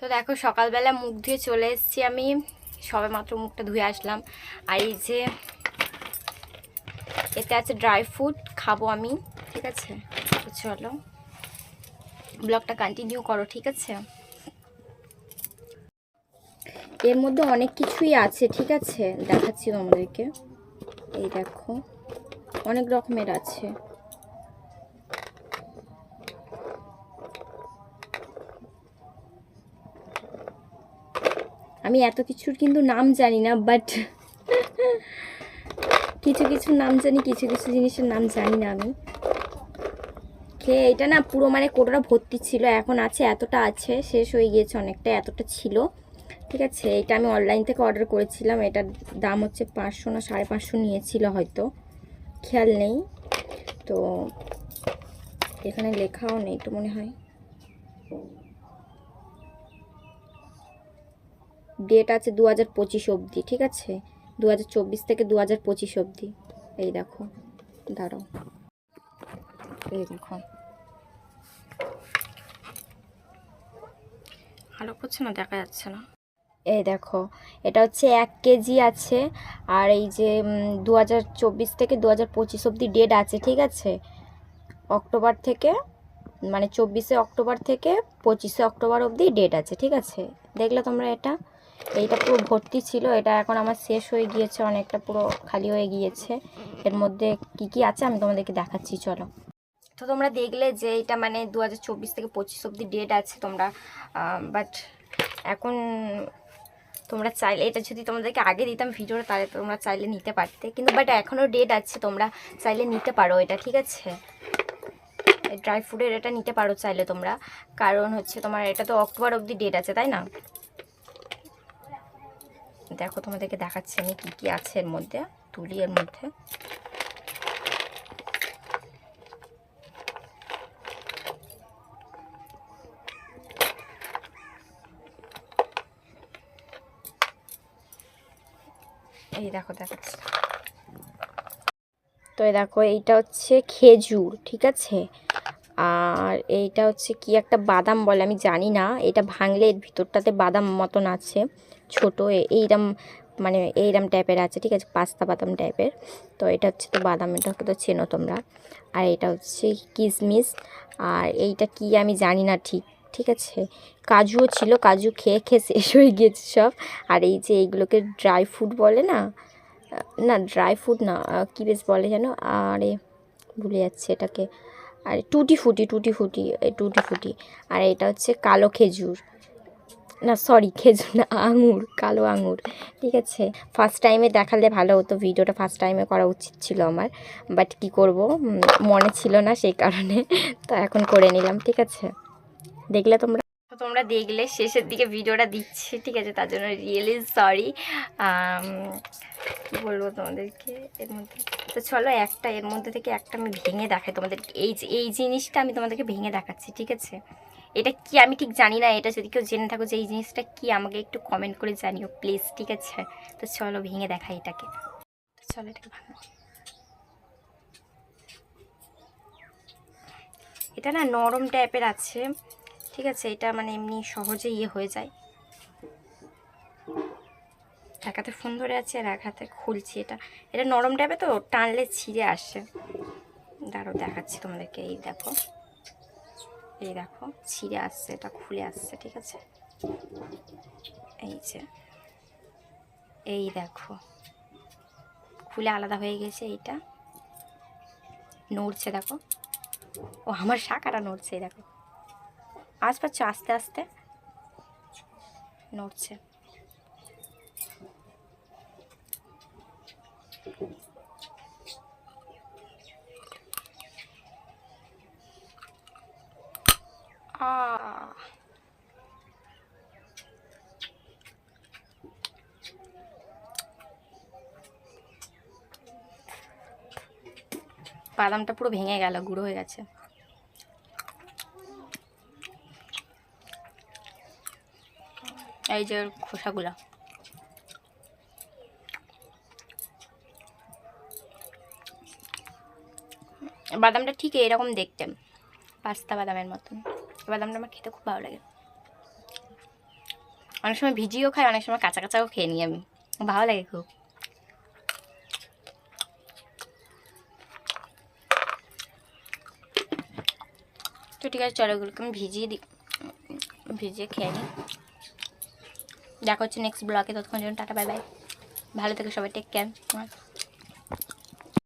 তো দেখো, সকালবেলা মুখ ধুয়ে চলে এসেছি আমি। সবে মাত্র মুখটা ধুয়ে আসলাম। আর এই যে, এতে আছে ড্রাই ফ্রুট খাব আমি, ঠিক আছে? চলো, ব্লগটা কন্টিনিউ করো, ঠিক আছে? এর মধ্যে অনেক কিছুই আছে, ঠিক আছে? দেখাচ্ছি তোমাদেরকে। এই দেখো, অনেক রকমের আছে। আমি এত কিছুর কিন্তু নাম জানি না বাট কিছু কিছু নাম জানি, কিছু কিছু জিনিসের নাম জানি না আমি। খেয়ে এটা না পুরো মানে কোটোটা ভর্তি ছিল, এখন আছে, এতটা আছে, শেষ হয়ে গিয়েছে অনেকটা, এতটা ছিল। ঠিক আছে, এটা আমি অনলাইন থেকে অর্ডার করেছিলাম, এটার দাম হচ্ছে পাঁচশো না সাড়ে পাঁচশো নিয়েছিল হয়তো। খেয়াল নেই। তো এখানে লেখাও নেই, তো মনে হয়। ডেট আছে দু হাজার পঁচিশ অবধি ঠিক আছে? দু হাজার চব্বিশ থেকে দু হাজার পঁচিশ অবধি। এই দেখো দাঁড়াও। এই দেখো। আলো করছে না দেখা যাচ্ছে না। এই দেখো এটা হচ্ছে এক কেজি আছে আর এই যে দু হাজার চব্বিশ থেকে দু হাজার পঁচিশ অবধি ডেট আছে ঠিক আছে? অক্টোবর থেকে মানে চব্বিশে অক্টোবর থেকে পঁচিশে অক্টোবর অবধি ডেট আছে ঠিক আছে? দেখলে তোমরা এটা? এইটা পুরো ভর্তি ছিল, এটা এখন আমার শেষ হয়ে গিয়েছে, অনেকটা পুরো খালি হয়ে গিয়েছে। এর মধ্যে কি কি আছে আমি তোমাদেরকে দেখাচ্ছি, চলো। তো তোমরা দেখলে যে এটা মানে দু হাজার চব্বিশ থেকে পঁচিশ অব্দি ডেট আছে তোমরা বাট এখন তোমরা চাইলে, এটা যদি তোমাদেরকে আগে দিতাম ভিডিওটা, তাহলে তোমরা চাইলে নিতে পারতে। কিন্তু বাট এখনও ডেট আছে, তোমরা চাইলে নিতে পারো এটা, ঠিক আছে? ড্রাই ফ্রুটের এটা নিতে পারো চাইলে তোমরা। কারণ হচ্ছে তোমার, এটা তো অক্টোবর অবধি ডেট আছে, তাই না? দেখো, তোমাদেরকে দেখাচ্ছি আমি কী কী আছে এর মধ্যে, তুলি এর মধ্যে। এই দেখো, দেখাচ্ছি। তো এই দেখো, এইটা হচ্ছে খেজুর, ঠিক আছে? আর এইটা হচ্ছে কি একটা বাদাম বলে, আমি জানি না। এটা ভাঙলে এর ভিতরটাতে বাদাম মতন আছে, ছোট এইরম মানে এইরম টাইপের আছে, ঠিক আছে, পাস্তা বাদাম টাইপের তো এটা হচ্ছে তো বাদাম, এটা তো চেনো তোমরা। আর এটা হচ্ছে কিশমিশ আর এইটা কি আমি জানি না ঠিক ঠিক আছে? কাজুও ছিল, কাজু খেয়ে খেয়ে শেষ হয়ে গিয়েছে সব। আর এই যে এইগুলোকে ড্রাই ফ্রুট বলে না না ড্রাই ফ্রুট না কী বেশ বলে যেন? আরে, ভুলে যাচ্ছে এটাকে। আর টুটি ফুটি টুটি ফুটি টুটি ফুটি। আর এটা হচ্ছে কালো খেজুর। না সরি খেজুর না, আঙুর, কালো আঙুর। ঠিক আছে? ফার্স্ট টাইমে দেখালে ভালো হতো, ভিডিওটা ফার্স্ট টাইমে করা উচিত ছিল আমার। বাট কি করব? মনে ছিল না সেই কারণে, তো এখন করে নিলাম, ঠিক আছে? দেখলে তোমরা তোমরা দেখলে, শেষের দিকে ভিডিওটা দিচ্ছি, ঠিক আছে? তার জন্য রিয়েলি সরি বলব তোমাদেরকে, এর মধ্যে, তো চলো একটা, এর মধ্যে থেকে একটা আমি ভেঙে দেখাই তোমাদেরকে। এই এই জিনিসটা আমি তোমাদেরকে ভেঙে দেখাচ্ছি, ঠিক আছে? এটা কি আমি ঠিক জানি না, এটা যদি কেউ জেনে থাকো যে এই জিনিসটা কি, আমাকে একটু কমেন্ট করে জানিও প্লিজ ঠিক আছে? তো চলো ভেঙে দেখাই এটাকে। চলো এটাকে ভাঙো। এটা না নরম টাইপের আছে, ঠিক আছে? এটা মানে এমনি সহজে ইয়ে হয়ে যায়। এক ফোন ধরে আছে আর এক হাতে খুলছি এটা। এটা নরম টাইপের তো টানলে ছিঁড়ে আসে। দাঁড়ো দেখাচ্ছি তোমাদেরকে। এই দেখো। এই দেখো, ছিঁড়ে আসছে, এটা খুলে আসছে, ঠিক আছে? এই যে। এই দেখো। খুলে আলাদা হয়ে গেছে এইটা। নড়ছে, দেখো। ও, আমার শাখাটা নড়ছে, এই দেখো। আজ পাচ্ছ? আস্তে আস্তে। নড়ছে। আহ বাদামটা পুরো ভেঙে গেল গুঁড়ো হয়ে গেছে। এই যে খোসাগুলো। বাদামটা ঠিক এরকম দেখতে, পাস্তা বাদামের মতন। বাদামটা আমার খেতে খুব ভালো লাগে। অনেক সময় ভিজিয়েও খাই, অনেক সময় কাঁচা কাঁচাও খেয়ে নিই আমি। ভালো লাগে খুব। তো ঠিক আছে, চলো এগুলোকে আমি ভিজিয়ে দিই ভিজিয়ে খেয়ে নিই। দেখা হচ্ছে নেক্সট ব্লগে ততক্ষণ জন্য টাটা বাই বাই ভালো থেকে সবাই টেক কেয়ার